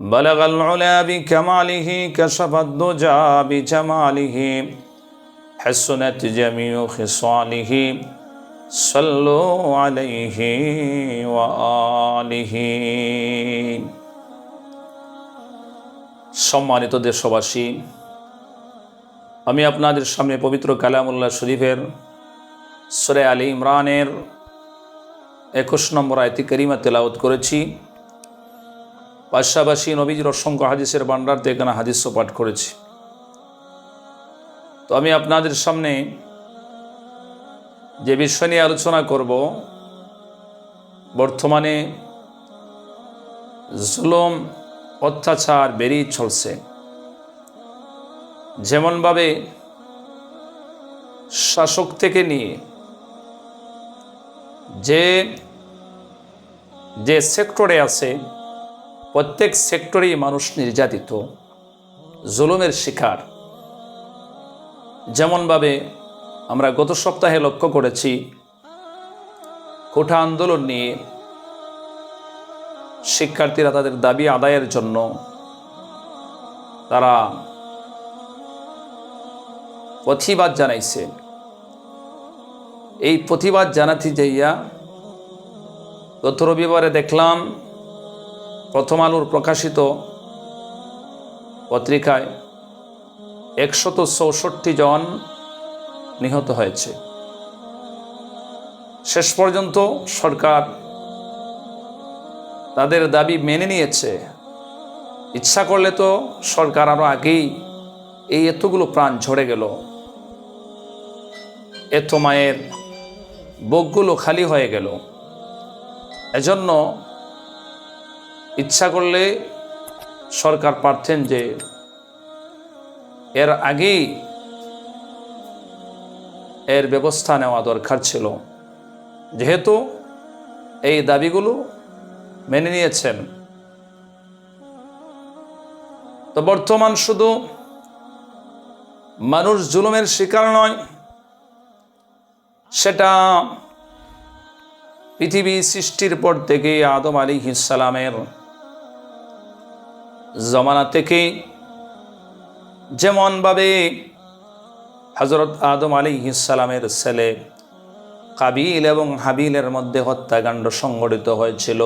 بلغ العلا بكماله كشف الدجى بجماله حسنت جميع خصاله صلوا عليه وآله সম্মানিত দেশবাসী আমি আপনাদের সামনে পবিত্র কালামুল্লাহ শরীফের সরে আলী ইমরানের একুশ নম্বর আয়তি করিমা তেলাওত করেছি পাশাপাশি নবীজির অসংখ্য হাদিসের ভান্ডারতে এখানে হাদিসও পাঠ করেছি। তো আমি আপনাদের সামনে যে বিষয় নিয়ে আলোচনা করব, বর্তমানে জুলুম, অত্যাচার বেরিয়ে চলছে। যেমনভাবে শাসক থেকে নিয়ে যে যে সেক্টরে আছে প্রত্যেক সেক্টরেই মানুষ নির্যাতিত, জুলুমের শিকার। যেমনভাবে আমরা গত সপ্তাহে লক্ষ্য করেছি, কোঠা আন্দোলন নিয়ে শিক্ষার্থীরা তাদের দাবি আদায়ের জন্য তারা প্রতিবাদ জানাইছে। এই প্রতিবাদ জানাতে যাইয়া গত রবিবারে দেখলাম প্রথম আলোর প্রকাশিত পত্রিকায় একশত চৌষট্টি জন নিহত হয়েছে। শেষ পর্যন্ত সরকার তাদের দাবি মেনে নিয়েছে। ইচ্ছা করলে তো সরকার আরও আগেই এই এতগুলো প্রাণ ঝরে গেল। এত মায়ের বুকগুলো খালি হয়ে গেল। এজন্য ইচ্ছা করলে সরকার পারতেন যে এর আগেই এর ব্যবস্থা নেওয়া দরকার ছিল। যেহেতু এই দাবিগুলো মেনে নিয়েছেন। তো বর্তমান শুধু মানুষ জুলুমের শিকার নয়, সেটা পৃথিবী সৃষ্টির পর থেকে আদম আলী ইসালামের জমানা থেকে যেমনভাবে হজরত আদম আলী ইসালামের ছেলে কাবিল এবং হাবিলের মধ্যে হত্যাকাণ্ড সংগঠিত হয়েছিল।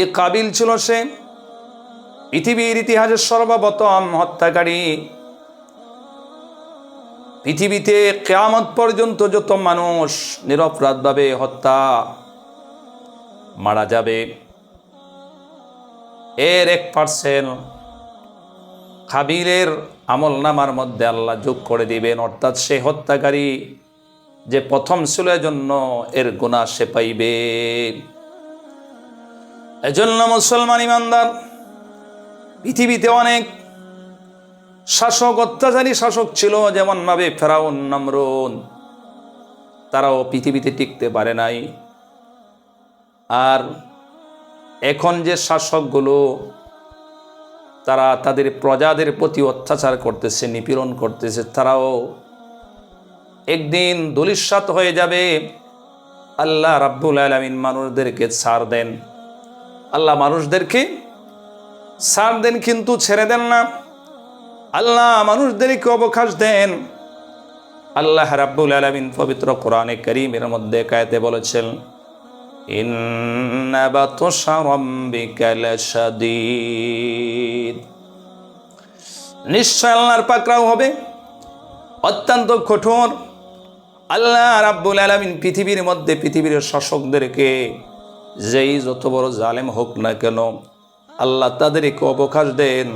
এই কাবিল ছিল সে পৃথিবীর ইতিহাসের সর্বপ্রথম হত্যাকারী। পৃথিবীতে কেয়ামত পর্যন্ত যত মানুষ নিরপরাধভাবে হত্যা, মারা যাবে এর এক পার্সেন্ট খাবিলের আমল নামার মধ্যে আল্লাহ যোগ করে দিবেন। অর্থাৎ সে হত্যাকারী যে প্রথম ছিল জন্য এর গুণা সে পাইবে। এজন্য মুসলমান ইমানদার, পৃথিবীতে অনেক শাসক, অত্যাচারী শাসক ছিল যেমনভাবে ফেরাউন, নমরুন। তারাও পৃথিবীতে টিকতে পারে নাই। আর এখন যে শাসকগুলো, তারা তাদের প্রজাদের প্রতি অত্যাচার করতেছে, নিপীড়ন করতেছে, তারাও একদিন দলিশ্বাত হয়ে যাবে। আল্লাহ রাব্বুল আলমিন মানুষদেরকে ছাড় দেন। আল্লাহ মানুষদেরকে ছাড় দেন কিন্তু ছেড়ে দেন না। আল্লাহ মানুষদেরকে অবকাশ দেন। আল্লাহ রাব্বুল আলমিন পবিত্র কোরআনে করিমের মধ্যে কায়তে বলেছেন নিশ্চয় আল্লাহর পাকরাও হবে, অত্যন্ত কঠোর। আল্লাহ রাব্বুল আলমিন পৃথিবীর মধ্যে পৃথিবীর শাসকদেরকে যেই যত বড় জালেম হোক না কেন, আল্লাহ তাদেরকে অবকাশ দেন।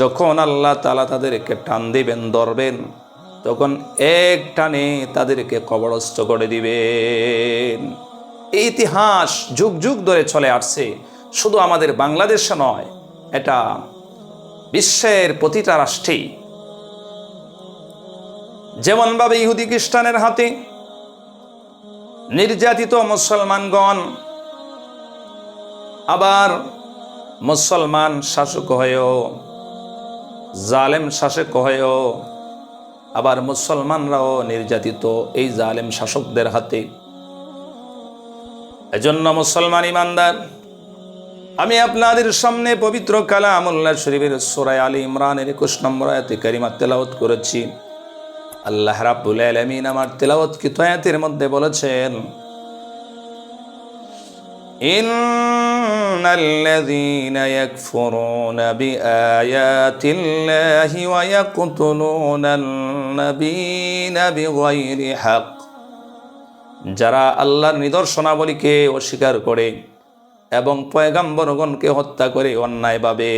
যখন আল্লাহ তালা তাদেরকে টান দিবেন, ধরবেন, তখন এক টানে তাদেরকে কবরস্থ করে দিবেন। এই ইতিহাস যুগ যুগ ধরে চলে আসছে। শুধু আমাদের বাংলাদেশে নয়, এটা বিশ্বের প্রতিটা রাষ্ট্রেই যেমনভাবে ইহুদি খ্রিস্টানের হাতে নির্যাতিত মুসলমানগণ, আবার মুসলমান শাসক হয়েও, জালেম শাসক হয়েও, আবার মুসলমানরাও নির্যাতিত এই জালেম শাসকদের হাতে। এজন্য মুসলমান ইমানদার আমি আপনাদের সামনে পবিত্র কালামুল্লাহ শরীফের সোরাই আলী ইমরানের একুশ নম্বর আয়াতে কারিমা তেলাওত করেছি আল্লাহ রাব্বুল আলামিন আমার তেলাওত কি আয়াতের মধ্যে বলেছেন إن الذين يكفرون بآيات الله ويقتلون النبيين بغير حق যারা আল্লাহর নিদর্শনাবলীকে অস্বীকার করে এবং পয়গাম্বরগণকে হত্যা করে অন্যায়ভাবে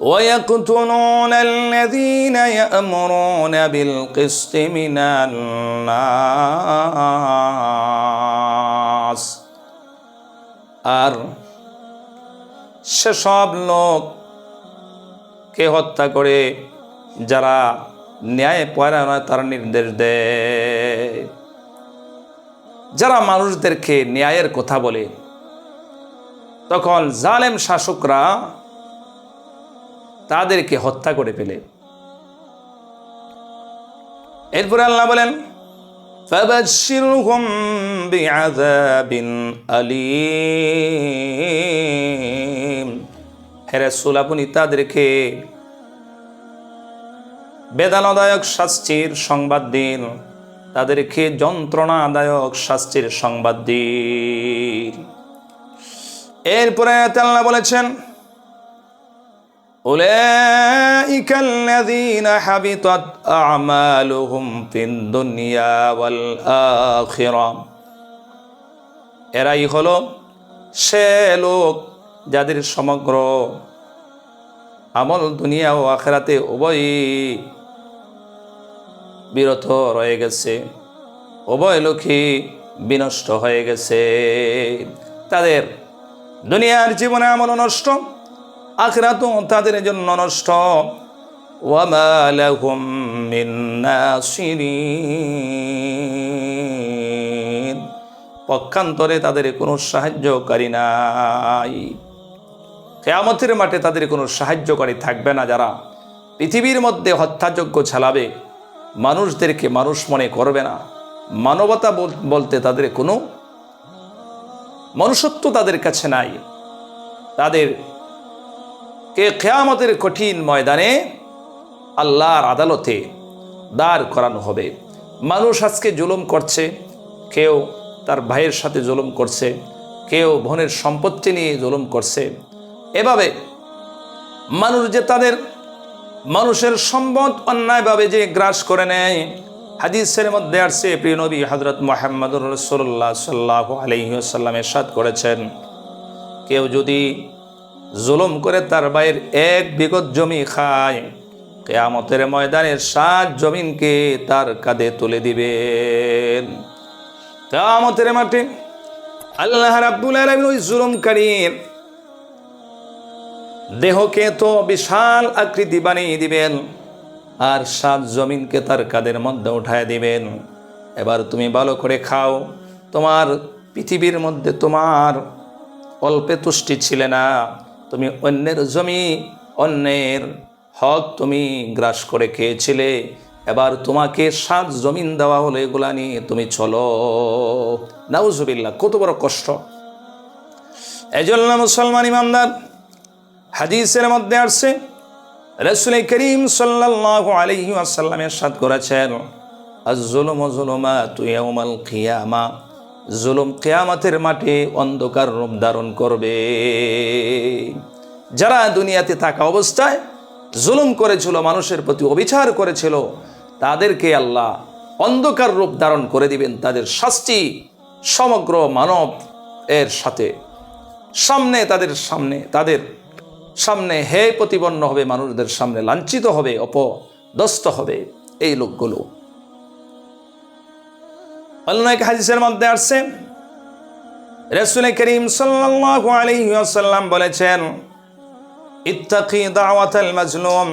ويقتلون الذين يأمرون بالقسط من الناس আর সেসব লোক কে হত্যা করে যারা ন্যায় পরায়ণতার নির্দেশ দেয় যারা মানুষদেরকে ন্যায়ের কথা বলে তখন জালেম শাসকরা তাদেরকে হত্যা করে ফেলে এরপরে আল্লাহ বলেন فبشرهم بعذاب أليم হে রাসূল আপনি তাদেরকে বেদনাদায়ক শাস্তির সংবাদ দিন তাদেরকে যন্ত্রণাদায়ক শাস্তির সংবাদ দিন এরপরে আল্লাহ বলেছেন أولئك الذين حبطت أعمالهم في الدنيا والآخرة এরাই হলো সে লোক যাদের সমগ্র আমল দুনিয়া ও আখেরাতে উভয়ই বিরত রয়ে গেছে। উভয় লোকই বিনষ্ট হয়ে গেছে। তাদের দুনিয়ার জীবনে আমল নষ্ট আখরাত তাদের জন্য নষ্ট। পক্ষান্তরে তাদের কোনো সাহায্যকারী নাই। কেয়ামতের মাঠে তাদের কোনো সাহায্যকারী থাকবে না যারা পৃথিবীর মধ্যে হত্যাযজ্ঞ চালাবে। মানুষদেরকে মানুষ মনে করবে না। মানবতা বল- বলতে তাদের কোনো মনুষ্যত্ব তাদের কাছে নাই। তাদের কে কেয়ামতের কঠিন ময়দানে আল্লাহর আদালতে দাঁড় করানো হবে। মানুষ আজকে জুলুম করছে, কেউ তার ভাইয়ের সাথে জুলুম করছে, কেউ বোনের সম্পত্তি নিয়ে জুলুম করছে। এভাবে মানুষ যে তাদের মানুষের সম্পদ অন্যায়ভাবে যে গ্রাস করে নেয়, হাদিসের মধ্যে আসছে, প্রিয় নবী হজরত মোহাম্মদুর রসুল্লাহ সাল্লাহ আলহিহাসাল্লামের সাদ করেছেন, কেউ যদি জুলুম করে তার ভাইয়ের এক বিগত জমি খায়, কেয়ামতের ময়দানের সাত জমিনকে তার কাঁধে তুলে দিবেন। কেয়ামতের মাঠে আল্লাহ রাব্বুল আলামিন ওই জুলুমকারীর দেহকে তো বিশাল আকৃতি বানিয়ে দিবেন, আর সাত জমিনকে তার কাদের মধ্যে উঠায় দিবেন। এবার তুমি ভালো করে খাও, তোমার পৃথিবীর মধ্যে তোমার অল্পে তুষ্টি ছিলে না, তুমি অন্যের জমি, অন্যের হক তুমি গ্রাস করে খেয়েছিলে, এবার তোমাকে সাত জমিন দেওয়া হলো এগুলা নিয়ে তুমি চলো। নাউজুবিল্লাহ, কত বড় কষ্ট। এজন্য মুসলমান ইমামদার হাদিসের মধ্যে আসছে, রসুল করিম সাল্লাল্লাহু আলাইহি ওয়াসাল্লামের সাথ করেছেন, আজ-জুলুমু যুলুমাতু ইয়াউমাল কিয়ামা জুলুম কিয়ামতের মাঠে অন্ধকার রূপ ধারণ করবে। যারা দুনিয়াতে থাকা অবস্থায় জুলুম করেছিল, মানুষের প্রতি অবিচার করেছিল, তাদেরকে আল্লাহ অন্ধকার রূপ ধারণ করে দিবেন। তাদের শাস্তি সমগ্র মানব এর সাথে, সামনে তাদের সামনে, তাদের সামনে হে প্রতিপন্ন হবে, মানুষদের সামনে লাঞ্ছিত হবে অপদস্ত হবে এই লোকগুলো। অন্য এক হাদিসের মধ্যে আসছে, রসুল করিম ওয়াসাল্লাম বলেছেন, ইত্তাকি দাওয়াতাল মাজলুম,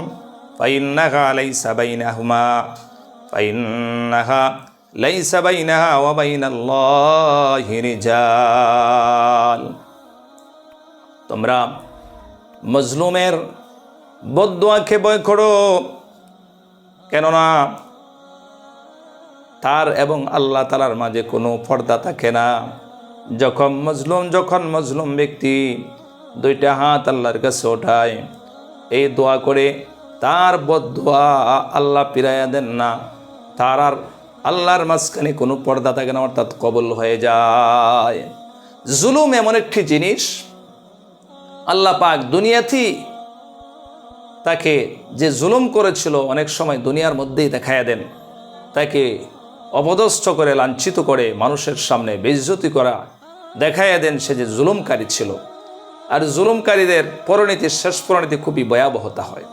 ফাইন্নাহা লাইসা বাইনাহুমা, ফাইন্নাহা লাইসা বাইনাহা ওয়া বাইনাল্লাহি রিজাল। তোমরা মজলুমের বদুয়াকে বয় করো। কেননা তার এবং আল্লাহ তালার মাঝে কোনো পর্দা থাকে না। যখন মজলুম যখন মজলুম ব্যক্তি দুইটা হাত আল্লাহর কাছে ওঠায়, এই দোয়া করে তার বদোয়া আল্লাহ পিরাইয়া দেন না। তার আর আল্লাহর মাঝখানে কোনো পর্দা থাকে না, অর্থাৎ কবল হয়ে যায়। জুলুম এমন একটি জিনিস আল্লাহ পাক দুনিয়াতেই তাকে যে জুলুম করেছিল অনেক সময় দুনিয়ার মধ্যেই দেখাইয়া দেন। তাকে অপদস্থ করে, লাঞ্ছিত করে, মানুষের সামনে বেইজ্জতি করা দেখাইয়া দেন সে যে জুলুমকারী ছিল। আর জুলুমকারীদের পরিণতির শেষ পরিণতি খুবই ভয়াবহতা হয়।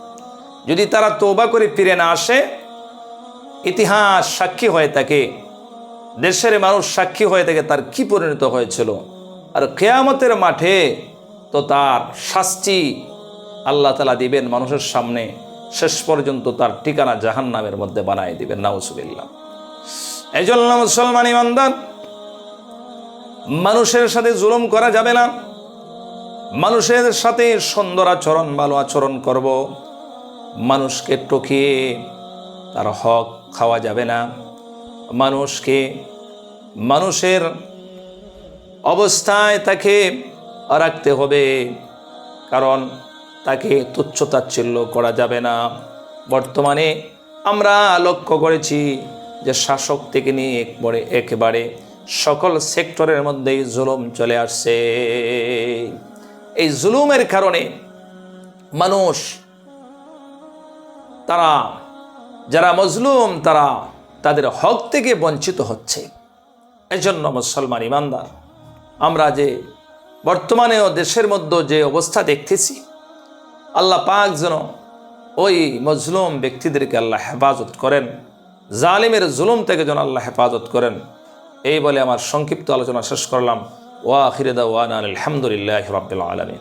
যদি তারা তৌবা করে ফিরে না আসে, ইতিহাস সাক্ষী হয়ে থাকে, দেশের মানুষ সাক্ষী হয়ে থাকে তার কি পরিণত হয়েছিল। আর কেয়ামতের মাঠে তো তার শাস্তি আল্লাহ তালা দিবেন মানুষের সামনে। শেষ পর্যন্ত তার ঠিকানা জাহান নামের মধ্যে বানাই দিবেন নাউসুবিল্লাহ এই জন্য মুসলমান ইমানদার, মানুষের সাথে জুলুম করা যাবে না। মানুষের সাথে সুন্দর আচরণ, ভালো আচরণ করব। মানুষকে টকিয়ে তার হক খাওয়া যাবে না। মানুষকে, মানুষের অবস্থায় তাকে রাখতে হবে। কারণ তাকে তুচ্ছতাচ্ছিল্য করা যাবে না। বর্তমানে আমরা লক্ষ্য করেছি যে শাসক থেকে নিয়ে একবারে একেবারে সকল সেক্টরের মধ্যেই জুলুম চলে আসছে। এই জুলুমের কারণে মানুষ, তারা, যারা মজলুম, তারা তাদের হক থেকে বঞ্চিত হচ্ছে। এজন্য মুসলমান ইমানদার, আমরা যে বর্তমানেও দেশের মধ্যে যে অবস্থা দেখতেছি, আল্লাহ পাক যেন ওই মজলুম ব্যক্তিদেরকে আল্লাহ হেফাজত করেন, জালিমের জুলুম থেকে যেন আল্লাহ হেফাজত করেন। এই বলে আমার সংক্ষিপ্ত আলোচনা শেষ করলাম। ওয়া খিরেদা ওয়ান আলহামদুলিল্লাহ রবিল আলমী